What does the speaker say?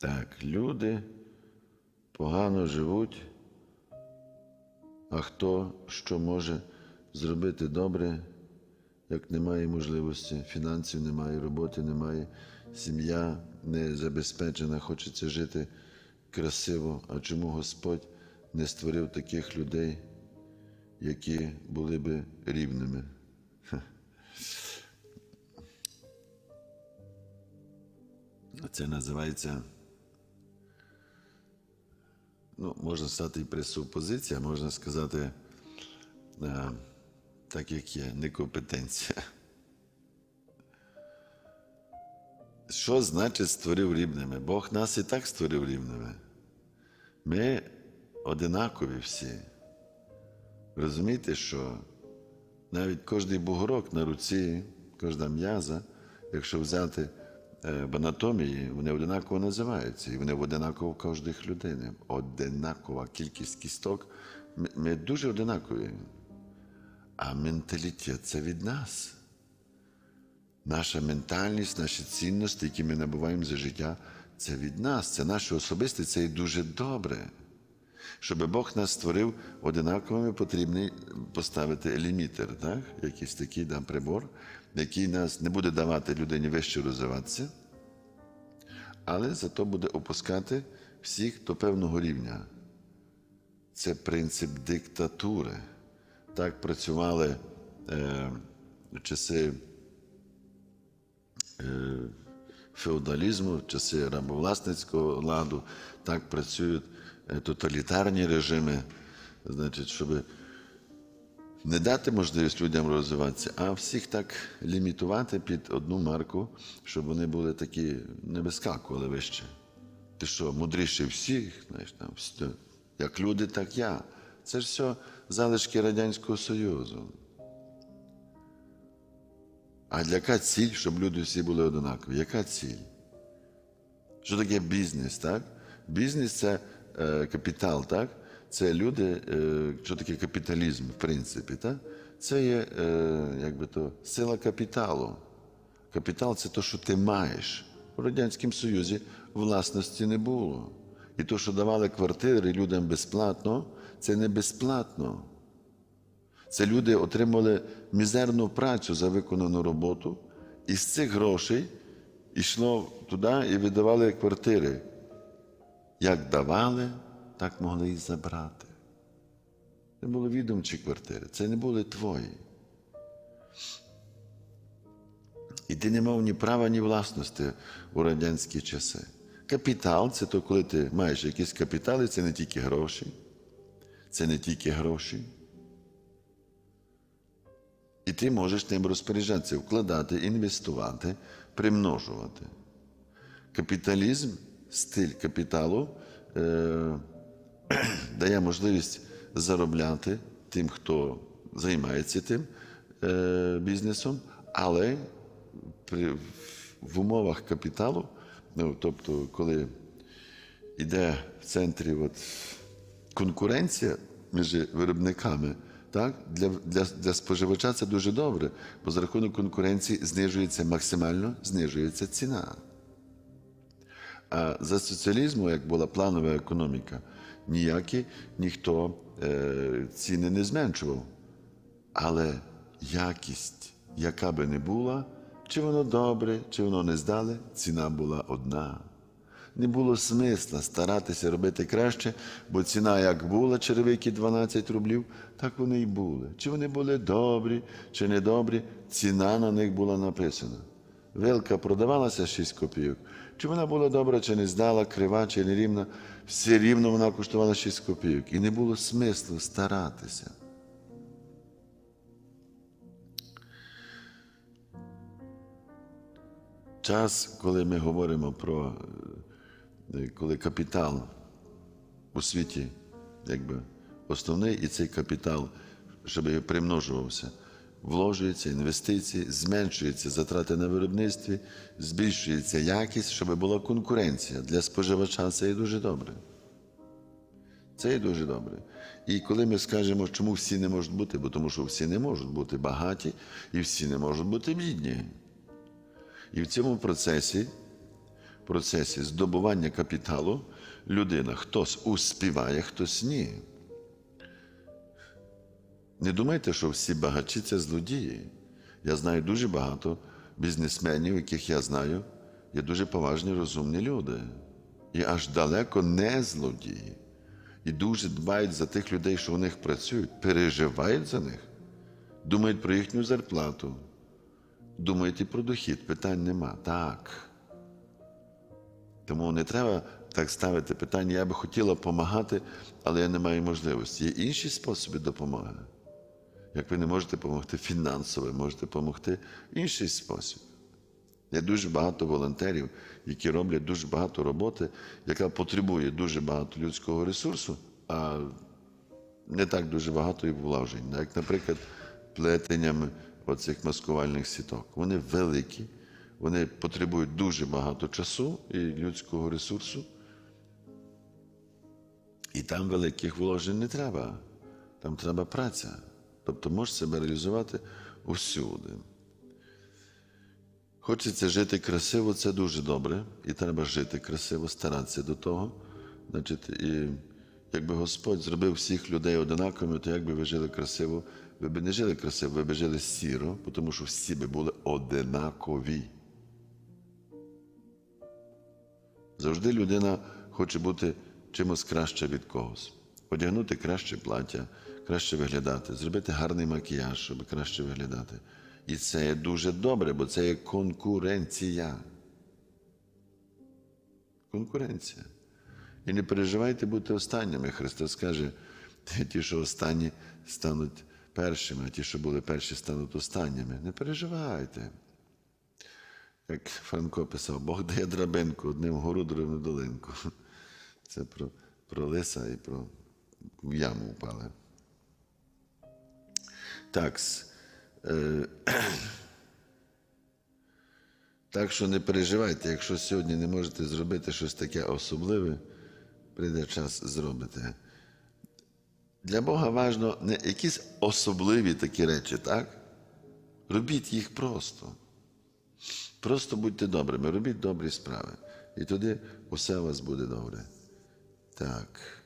Так, люди погано живуть, а хто що може зробити добре, як немає можливості, фінансів немає, роботи немає, сім'я не забезпечена, хочеться жити красиво. А чому Господь не створив таких людей, які були би рівними? Це називається ну, можна сказати, і пресупозиція, можна сказати, е, так як є, некомпетенція. Що значить створив рівними? Бог нас і так створив рівними. Ми одинакові всі. Розумієте, що навіть кожний бугорок на руці, кожна м'яза, якщо взяти в анатомії, вони одинаково називаються, і вони одинаково кожних людини. Одинакова кількість кісток. Ми, ми дуже одинакові. А менталітет це від нас. Наша ментальність, наші цінності, які ми набуваємо за життя, це від нас, це наше особисте, це і дуже добре. Щоб Бог нас створив одинаковими, потрібно поставити лімітер, так? якийсь такий да, прибор, який нас не буде давати людині вище розвиватися, але зато буде опускати всіх до певного рівня. Це принцип диктатури. Так працювали е, часи е, феодалізму, часи рабовласницького ладу, так працюють е, тоталітарні режими, значить, щоб не дати можливість людям розвиватися, а всіх так лімітувати під одну марку, щоб вони були такі не вискакували вище. Ти що, мудріший всіх, знаєш, там, як люди, так я. Це ж все залишки Радянського Союзу. А для яка ціль, щоб люди всі були однакові? Яка ціль? Що таке бізнес, так? Бізнес це е, капітал, так? Це люди, е, що таке капіталізм, в принципі, так? Це є е, якби то, сила капіталу. Капітал це те, що ти маєш. У Радянському Союзі власності не було. І те, що давали квартири людям безплатно, це не безплатно. Це люди отримали мізерну працю за виконану роботу, і з цих грошей йшло туди і видавали квартири. Як давали, так могли і забрати. Це були відомчі квартири, це не були твої. І ти не мав ні права, ні власності у радянські часи. Капітал це то, коли ти маєш якісь капітали, це не тільки гроші. Це не тільки гроші. І ти можеш ним розпоряджатися, вкладати, інвестувати, примножувати. Капіталізм, стиль капіталу е, дає можливість заробляти тим, хто займається тим е, бізнесом, але при, в умовах капіталу, ну, тобто, коли йде в центрі от, конкуренція між виробниками, так, для, для, для споживача це дуже добре, бо за рахунок конкуренції знижується максимально знижується ціна. А за соціалізму, як була планова економіка, ніякі ніхто е, ціни не зменшував. Але якість, яка би не була, чи воно добре, чи воно не здале, ціна була одна. Не було смисла старатися робити краще, бо ціна як була черевики 12 рублів, так вони й були. Чи вони були добрі, чи недобрі, ціна на них була написана. Вилка продавалася 6 копійок. Чи вона була добра, чи не здала, крива, чи нерівна, все рівно вона коштувала 6 копійок. І не було смислу старатися. Час, коли ми говоримо про е, коли капітал у світі, якби основний, і цей капітал, щоб примножувався, вложується інвестиції, зменшуються затрати на виробництві, збільшується якість, щоб була конкуренція. Для споживача це і дуже добре. Це і дуже добре. І коли ми скажемо, чому всі не можуть бути, бо тому що всі не можуть бути багаті і всі не можуть бути бідні. І в цьому процесі процесі здобування капіталу людина хтось успіває, хтось ні. Не думайте, що всі багачі це злодії. Я знаю дуже багато бізнесменів, яких я знаю, є дуже поважні, розумні люди. І аж далеко не злодії. І дуже дбають за тих людей, що у них працюють, переживають за них, думають про їхню зарплату, думають і про дохід. Питань нема. Так. Тому не треба так ставити питання. Я би хотіла допомагати, але я не маю можливості. Є інші способи допомоги. Як ви не можете допомогти фінансово, можете допомогти в інший спосіб. Є дуже багато волонтерів, які роблять дуже багато роботи, яка потребує дуже багато людського ресурсу, а не так дуже багато і вложень. Як, наприклад, плетенням оцих маскувальних сіток. Вони великі, вони потребують дуже багато часу і людського ресурсу. І там великих вложень не треба. Там треба праця. Тобто можеш себе реалізувати усюди. Хочеться жити красиво, це дуже добре, і треба жити красиво, старатися до того. Значить, і якби Господь зробив всіх людей одинаковими, то якби ви жили красиво, ви б не жили красиво, ви б жили сіро, тому що всі би були одинакові. Завжди людина хоче бути чимось краще від когось. Одягнути краще плаття, краще виглядати, зробити гарний макіяж, щоб краще виглядати. І це є дуже добре, бо це є конкуренція. Конкуренція. І не переживайте бути останніми. Христос каже, ті, що останні стануть першими, а ті, що були перші, стануть останніми. Не переживайте. Як Франко писав, Бог дає драбинку одним вгору, другим долинку. Це про, про лиса і про яму впали. Так. Е, так що не переживайте, якщо сьогодні не можете зробити щось таке особливе, прийде час зробите. Для Бога важно не якісь особливі такі речі, так? Робіть їх просто. Просто будьте добрими, робіть добрі справи. І тоді усе у вас буде добре. Так.